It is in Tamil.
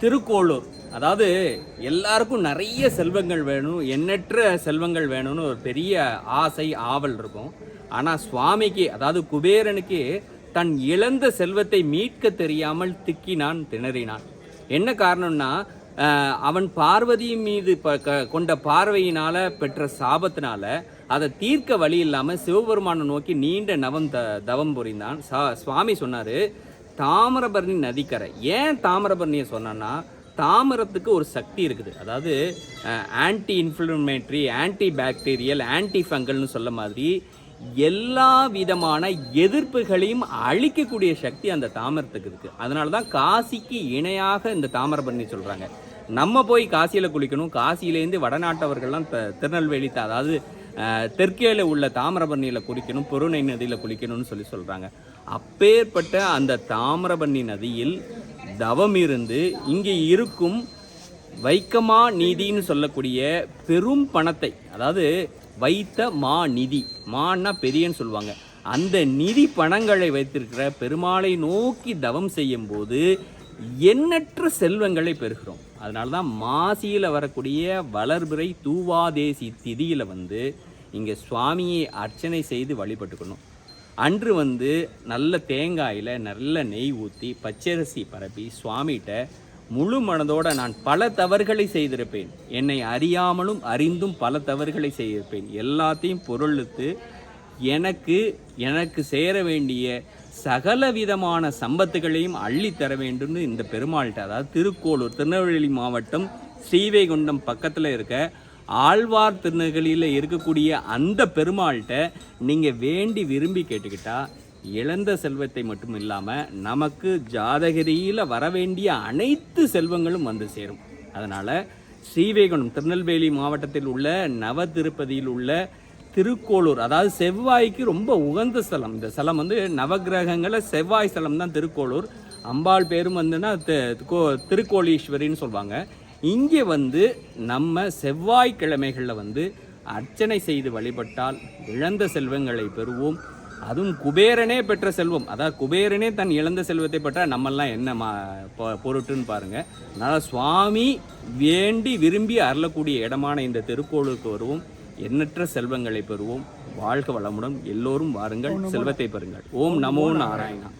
திருக்கோளூர். அதாவது எல்லாருக்கும் நிறைய செல்வங்கள் வேணும் எண்ணற்ற செல்வங்கள் வேணும்னு ஒரு பெரிய ஆசை ஆவல் இருக்கும். ஆனால் சுவாமிக்கு அதாவது குபேரனுக்கு தன் இழந்த செல்வத்தை மீட்க தெரியாமல் திக்கினான் திணறினான். என்ன காரணம்னா அவன் பார்வதியின் மீது க- கொண்ட பார்வையினால் பெற்ற சாபத்தினால அதை தீர்க்க வழி இல்லாமல் சிவபெருமானை நோக்கி நீண்ட நவம் த தவம் புரிந்தான். சா சுவாமி சொன்னாரு தாமிரபரணி நதிக்கரை. ஏன் தாமிரபரணியை சொன்னான்னா தாமிரத்துக்கு ஒரு சக்தி இருக்குது. அதாவது anti inflammatory anti bacterial anti ஃபங்கல்னு சொல்ல மாதிரி எல்லா விதமான எதிர்ப்புகளையும் அழிக்கக்கூடிய சக்தி அந்த தாமிரத்துக்கு இருக்குது அதனால தான் காசிக்கு இணையாக இந்த தாமிரபரணி சொல்கிறாங்க நம்ம போய் காசியில் குளிக்கணும். காசியிலேருந்து வடநாட்டவர்கள்லாம் த- திருநெல்வேலி அதாவது தெற்கேல உள்ள தாமிரபரணியில் குளிக்கணும் பொருணை நதியில் குளிக்கணும்னு சொல்லி சொல்கிறாங்க அப்பேற்பட்ட அந்த தாமிரபரணி நதியில் தவம் இருந்து இங்கே இருக்கும் வைக்கமா நீதின்னு சொல்லக்கூடிய பெரும் பணத்தை அதாவது வைத்த மா நிதி மான்னா பெரியன்னு சொல்லுவாங்க. அந்த நிதி பணங்களை வைத்திருக்கிற பெருமாளை நோக்கி தவம் செய்யும் போது எண்ணற்ற செல்வங்களை பெறுகிறோம். அதனால தான் மாசியில் வரக்கூடிய வளர்பிறை தூவாதேசி திதியில் வந்து இங்கே சுவாமியை அர்ச்சனை செய்து வழிபட்டுக்கணும். அன்று வந்து நல்ல தேங்காயில் நல்ல நெய் ஊற்றி பச்சரிசி பரப்பி சுவாமிகிட்ட முழு மனதோட நான் பல தவறுகளை செய்திருப்பேன். என்னை அறியாமலும் அறிந்தும் பல தவறுகளை செய்திருப்பேன். எல்லாத்தையும் பொருளுத்து எனக்கு எனக்கு சேர வேண்டிய சகல விதமான சம்பத்துகளையும் அள்ளித்தர வேண்டும்னு இந்த பெருமாள்கிட்ட அதாவது திருக்கோளூர் திருநெல்வேலி மாவட்டம் ஸ்ரீவைகுண்டம் பக்கத்தில் இருக்க ஆழ்வார் திருநகலியில் இருக்கக்கூடிய அந்த பெருமாள்கிட்ட நீங்கள் வேண்டி விரும்பி கேட்டுக்கிட்டா இழந்த செல்வத்தை மட்டும் இல்லாமல் நமக்கு ஜாதகிரியில் வர வேண்டிய அனைத்து செல்வங்களும் வந்து சேரும். அதனால் ஸ்ரீவைகுண்டம் திருநெல்வேலி மாவட்டத்தில் உள்ள நவ திருப்பதியில் உள்ள திருக்கோளூர் அதாவது செவ்வாய்க்கு ரொம்ப உகந்த ஸ்தலம். இந்த ஸ்தலம் வந்து நவகிரகங்களை செவ்வாய் ஸ்தலம் தான் திருக்கோளூர். அம்பாள் பேரும் வந்துன்னா கோ- திருக்கோளீஸ்வரின்னு சொல்லுவாங்க இங்கே வந்து நம்ம செவ்வாய்க்கிழமைகளில் வந்து அர்ச்சனை செய்து வழிபட்டால் இழந்த செல்வங்களை பெறுவோம். அதுவும் குபேரனே பெற்ற செல்வம். அதாவது குபேரனே தன் இழந்த செல்வத்தை பெற்றால் நம்மெல்லாம் என்ன மா பொருட்டுன்னு பாருங்க. அதனால் சுவாமி வேண்டி விரும்பி அருளக்கூடிய இடமான இந்த திருக்கோளுக்கு வருவோம். எண்ணற்ற செல்வங்களை பெறுவோம். வாழ்க வளமுடன் எல்லோரும் வாருங்கள். செல்வத்தை பெறுங்கள். ஓம் நமோ நாராயணா.